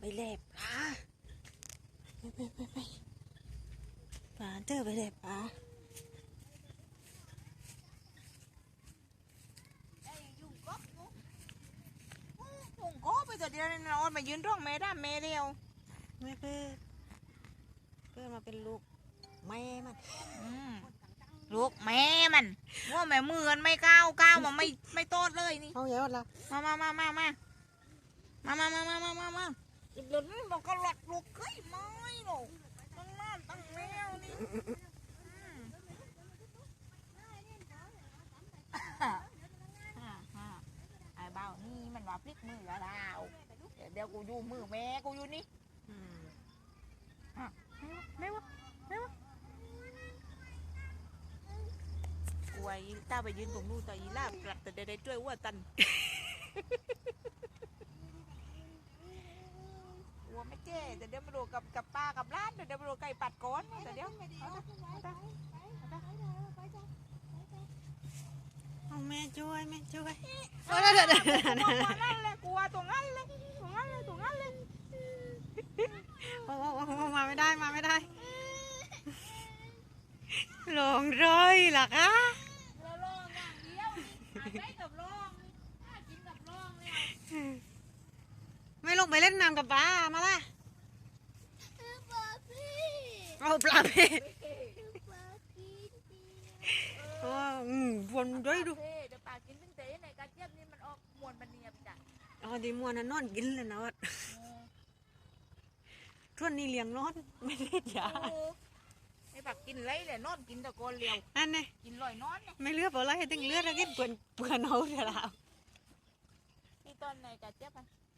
ไปแลบปลาไปไปไปไปปลาเจอไปแลบปลายุงก๊อกยุงก๊อกไปตัวเดียวนี่นอนมายืนท้องแม่ด้ามแม่เดียวไม่เพื่อเพื่อมาเป็นลูกแม่มันลูกแม่มันว่าแม่มือกันไม่ก้าวก้าวมาไม่ไม่โตดเลยนี่เอาเยอะละมามามามามามามามามามามา เดือนนี้บอกก็หลอดลูกเฮ้ยไม่หรอกตั้งน้ำตั้งแมวนี่ไอ้เบ้านี่มันว่าพลิกมือแล้วดาเดี๋ยวเดี๋ยวกูอยู่มือแม่กูอยู่นี่ไม่วะไม่วะกลัวอีต้าไปยืนตรงนู้นต่อีล่ากลับแต่เดี๋ยวได้ช่วยว่าตัน เดี๋ยวมาดูกับกับป้ากับร้านเดี๋ยวมาดูไก่ปัดก้นเดี๋ยวเอาแม่ช่วยแม่ช่วยเดี๋วเดี๋วเดี๋ยนั่นเลยกลัวตรงนั้นเลยตรงนั้นเลยตรงนั้นเลยมาไม่ได้มาไม่ได้ลองร้อยหรอคะไม่ลงไปเล่นน้ำกับป้ามาละ เอาปลาเพ่โอ้อืมวนด้วยดูเท่เดี๋ยวปากกินตั้งแต่ไหนกระเจี๊ยบนี่มันออกมวนมันเนียบจ้ะเอาดีมัวน่ะนอนกินเลยนะวัดช่วงนี้เลี้ยงนอนไม่ได้ยาไอ้ปากกินไรเลยนอนกินตะโกนเลียวอันนี้กินลอยนอนเนี่ยไม่เลือกเพราะอะไรถึงเลือกแล้วกินเปื่อนเปื่อนเอาเถอะเราที่ต้นไหนกระเจี๊ยบอะ